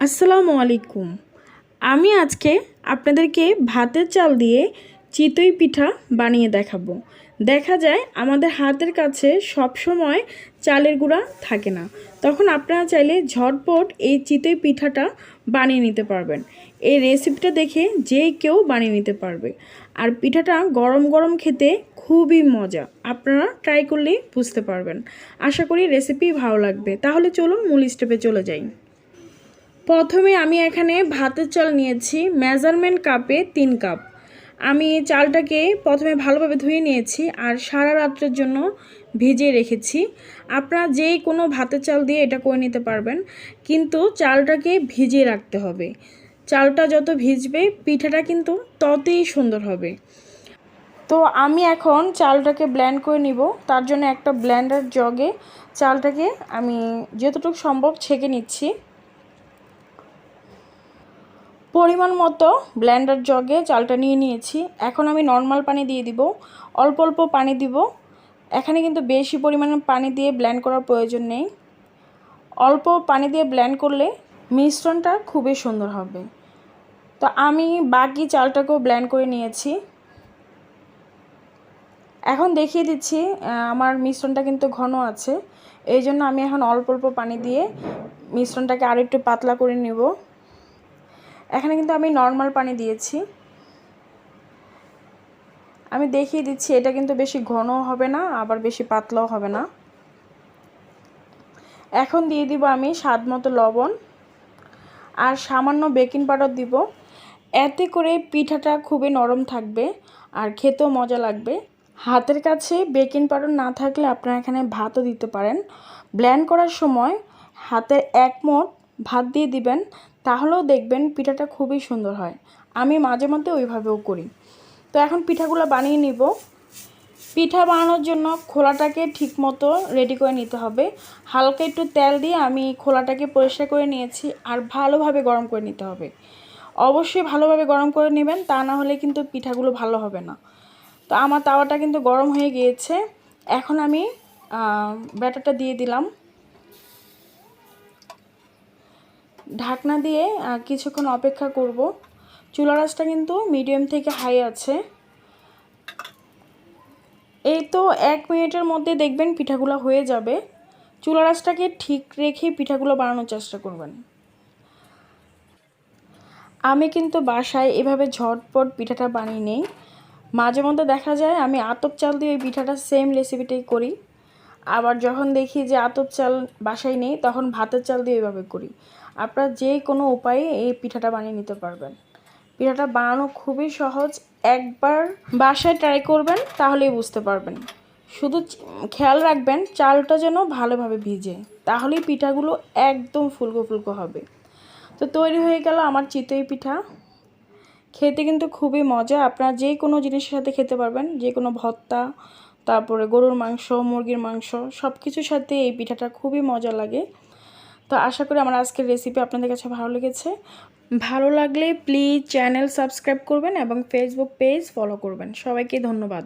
আসসালামু আলাইকুম। আমি আজকে আপনাদেরকে ভাতের চাল দিয়ে চিতই পিঠা বানিয়ে দেখাবো। দেখা যায় আমাদের হাতের কাছে সব সময় চালের গুঁড়া থাকে না। তখন আপনারা চাইলে ঝটপট এই চিতই পিঠাটা বানিয়ে নিতে পারবেন। এই রেসিপিটা দেখে যে কেউ বানিয়ে নিতে পারবে। আর পিঠাটা গরম গরম খেতে খুবই মজা। আপনারা ট্রাই করলেই বুঝতে পারবেন। আশা করি রেসিপি ভালো লাগবে। তাহলে চলুন মূল স্টেপে চলে যাই। প্রথমে আমি এখানে ভাতের চাল নিয়েছি, মেজারমেন্ট কাপে তিন কাপ। আমি চালটাকে প্রথমে ভালোভাবে ধুয়ে নিয়েছি আর সারা রাত্রের জন্য ভিজিয়ে রেখেছি। আপনারা যেই কোনো ভাতের চাল দিয়ে এটা করে নিতে পারবেন, কিন্তু চালটাকে ভিজিয়ে রাখতে হবে। চালটা যত ভিজবে, পিঠাটা কিন্তু ততই সুন্দর হবে। তো আমি এখন চালটাকে ব্ল্যান্ড করে নিব। তার জন্য একটা ব্ল্যান্ডার জগে চালটাকে আমি যতটুকু সম্ভব ছেঁকে নিচ্ছি। পরিমাণ মতো ব্ল্যান্ডার জগে চালটা নিয়ে নিয়েছি। এখন আমি নর্মাল পানি দিয়ে দিব, অল্প অল্প পানি দিব। এখানে কিন্তু বেশি পরিমাণে পানি দিয়ে ব্ল্যান্ড করার প্রয়োজন নেই। অল্প পানি দিয়ে ব্ল্যান্ড করলে মিশ্রণটা খুবই সুন্দর হবে। তো আমি বাকি চালটাকেও ব্ল্যান্ড করে নিয়েছি। এখন দেখিয়ে দিচ্ছি আমার মিশ্রণটা কিন্তু ঘন আছে। এই জন্য আমি এখন অল্প অল্প পানি দিয়ে মিশ্রণটাকে আরেকটু পাতলা করে নেব। এখানে কিন্তু আমি নর্মাল পানি দিয়েছি। আমি দেখিয়ে দিচ্ছি, এটা কিন্তু বেশি ঘন হবে না, আবার বেশি পাতলাও হবে না। এখন দিয়ে দিব আমি স্বাদ মতো লবণ, আর সামান্য বেকিং পাউডার দিব। এতে করে পিঠাটা খুবই নরম থাকবে, আর খেতেও মজা লাগবে। হাতের কাছে বেকিং পাউডার না থাকলে আপনারা এখানে ভাতও দিতে পারেন। ব্ল্যান্ড করার সময় হাতের এক মোট ভাত দিয়ে দিবেন তাহলেও দেখবেন পিঠাটা খুবই সুন্দর হয়। আমি মাঝে মধ্যে ওইভাবেও করি। তো এখন পিঠাগুলো বানিয়ে নিব। পিঠা বানানোর জন্য খোলাটাকে ঠিকমতো রেডি করে নিতে হবে। হালকা একটু তেল দিয়ে আমি খোলাটাকে পরিষ্কার করে নিয়েছি আর ভালোভাবে গরম করে নিতে হবে। অবশ্যই ভালোভাবে গরম করে নেবেন, তা না হলে কিন্তু পিঠাগুলো ভালো হবে না। তো আমার তাওয়াটা কিন্তু গরম হয়ে গিয়েছে। এখন আমি ব্যাটারটা দিয়ে দিলাম। ঢাকনা দিয়ে কিছুক্ষণ অপেক্ষা করব। চুলা রাসটা কিন্তু মিডিয়াম থেকে হাই আছে। এই তো এক মিনিটের মধ্যে দেখবেন পিঠাগুলো হয়ে যাবে। চুলা রাসটাকে ঠিক রেখে পিঠাগুলো বানানোর চেষ্টা করবেন। আমি কিন্তু বাসায় এভাবে ঝটপট পিঠাটা বানিয়ে নেই। মাঝে মধ্যে দেখা যায় আমি আতপ চাল দিয়ে পিঠাটা সেম রেসিপিটাই করি। আবার যখন দেখি যে আতপ চাল বাসায় নেই, তখন ভাতের চাল দিয়ে এইভাবে করি। আপনারা যে কোনো উপায়ে এই পিঠাটা বানিয়ে নিতে পারবেন। পিঠাটা বানানো খুবই সহজ। একবার বাসায় ট্রাই করবেন, তাহলেই বুঝতে পারবেন। শুধু খেয়াল রাখবেন, চালটা যেন ভালোভাবে ভিজে, তাহলেই পিঠাগুলো একদম ফুলকো ফুলকো হবে। তো তৈরি হয়ে গেল আমার চিতই পিঠা। খেতে কিন্তু খুবই মজা। আপনারা যে কোনো জিনিসের সাথে খেতে পারবেন, যে কোনো ভর্তা তারপরে গরুর মাংস, মুরগির মাংস সব কিছুর সাথে এই পিঠাটা খুবই মজা লাগে। তো আশা করি আমার আজকের রেসিপি আপনাদের কাছে ভালো লেগেছে। ভালো লাগলে প্লিজ চ্যানেল সাবস্ক্রাইব করবেন এবং ফেসবুক পেজ ফলো করবেন। সবাইকে ধন্যবাদ।